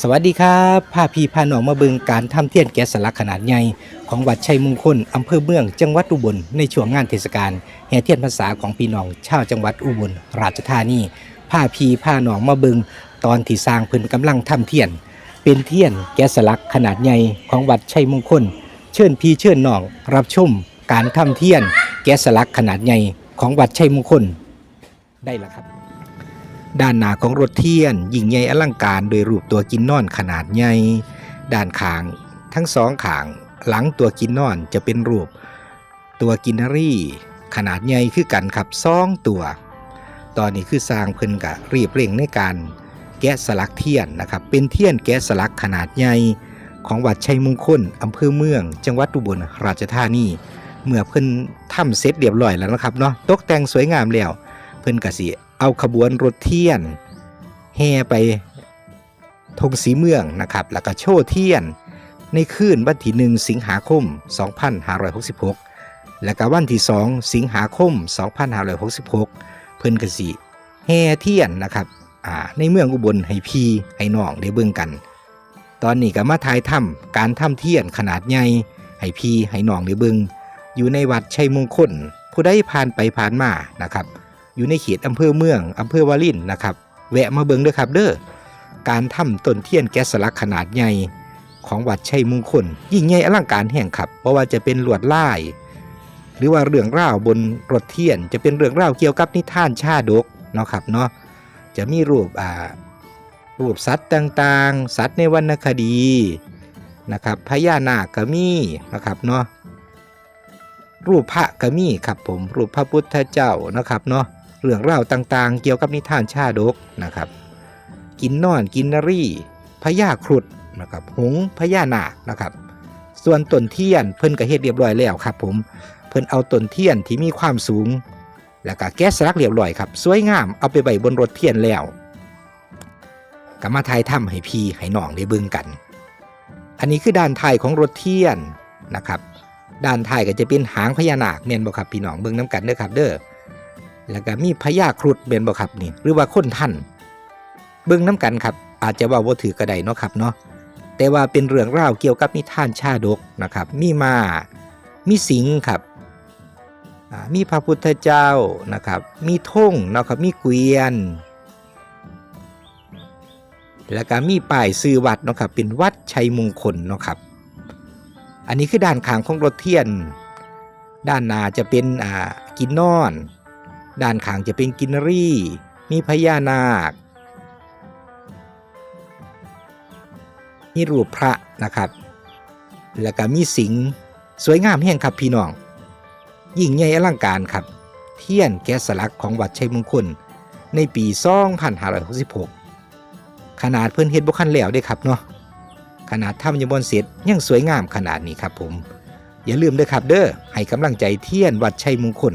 สวัสดีครับพาพี่พาหนองมาเบิงการทำเทียนแกะสลักขนาดใหญ่ของวัดชัยมงคลอำเภอเมือง จังหวัดอุบลในช่วงงานเทศกาลแห่เทียนพรรษาของพี่น้องชาวจังหวัดอุบลราชธานีพาพี่พาหนองมาเบิงตอนที่สร้างพิ่นกำลังทำเทียน เป็นเทียนแกะสลักขนาดใหญ่ของวัดชัยมงคล เชิญพี่เชิญน้องรับชมการทำเทียน แกะสลักขนาดใหญ่ของวัดชัยมงคลได้แล้วครับ ด้านหน้าของรถเทียนยิ่งใหญ่อลังการโดยรูปตัวกินนอนขนาดใหญ่ด้านขางทั้งสองขาง หลังตัวกินนอนจะเป็นรูป ตัวกินนารีขนาดใหญ่คือกันครับสองตัว ตอนนี้คือสร้างเพิ่นกะรีบเร่งในการแกะสลักเทียนนะครับ เป็นเทียนแกะสลักขนาดใหญ่ของวัดชัยมงคลอำเภอเมือง จังหวัดอุบลราชธานีเมื่อเพิ่นทำเสร็จเรียบร้อยแล้วนะครับเนาะตกแต่งสวยงามแล้ว เพิ่นกะสิ เอาขบวนรถเทียนแห่ไปธงสีเมืองนะครับ แล้วก็โชว์เทียน ในคืนวันที่ 1 สิงหาคม 2566 และก็วันที่ 2 สิงหาคม 2566 เพิ่นกสิแห่เทียนนะครับในเมืองอุบลให้พีให้น้องได้เบิ่งกัน ตอนนี้ก็มาถ่ายทำการทำเทียนขนาดใหญ่ให้พีให้น้องได้เบิ่งอยู่ในวัดชัยมงคลผู้ใดผ่านไปผ่านมานะครับ อยู่ในเขตอำเภอเมืองอำเภอวารินนะครับ แวะมาเบิงเด้อครับเด้อการทำต้นเทียนแกะสลักขนาดใหญ่ของวัดชัยมงคล ยิ่งใหญ่อลังการแห่งครับเพราะว่าจะเป็นลวดลาย หรือว่าเรื่องราวบนรถเทียน จะเป็นเรื่องราวเกี่ยวกับนิทานชาดกเนาะครับเนาะจะมีรูปอ่ารูปสัตว์ต่างๆ สัตว์ในวรรณคดีนะครับพญานาคก็มีนะครับเนาะรูปพระก็มีครับผมรูปพระพุทธเจ้านะครับเนาะ เรื่องราวต่างๆ เกี่ยวกับนิทานชาดกนะครับ กินนอนกินนรีพญาครุฑนะครับหงพญานาคนะครับ ส่วนต้นเทียนเพิ่นก็เฮ็ดเรียบร้อยแล้วครับ ผมเพิ่นเอาต้นเทียนที่มีความสูง แล้วก็แกะสลักเรียบร้อยครับ สวยงามเอาไปไว้บนรถเทียนแล้วก็มาถ่ายถ้ำให้พี่ให้น้องได้เบิ่งกัน อันนี้คือด้านท้ายของรถเทียนนะครับ ด้านท้ายก็จะเป็นหางพญานาคแม่นบ่ครับพี่น้องเบิ่งน้ำกันเด้อครับเด้อ แล้วก็มีพญาครุฑเป็นบ่ครับนี่ หรือว่าคนท่านเบิ่งน้ำกันครับ อาจจะว่าบ่ถือก็ไดเนาะครับเนาะแต่ว่าเป็นเรื่องราวเกี่ยวกับนิทานชาดกนะครับ มีมามีสิงครับมีพระพุทธเจ้านะครับ มีธงเนาะครับมีเกวียน แล้วก็มีป้ายซื้อวัดเนาะครับเป็นวัดชัยมงคลเนาะครับ อันนี้คือด้านข้างของรถเทียน ด้านหน้าจะเป็นกินนอน ด้านข้างจะเป็นกินนรีมีพญานาคมีรูปพระนะครับ แล้วก็มีสิงห์สวยงามแห่งครับพี่น้อง ยิ่งใหญ่อลังการครับ เทียนแกะสลักของวัดชัยมงคล ในปี2566 ขนาดเพิ่อนเฮ็ดบ่คันแล้วเด้ครับเนาะ ขนาดทำยังบนเสร็จยังสวยงามขนาดนี้ครับผม อย่าลืมเด้อครับเด้อ ให้กำลังใจเทียนวัดชัยมงคล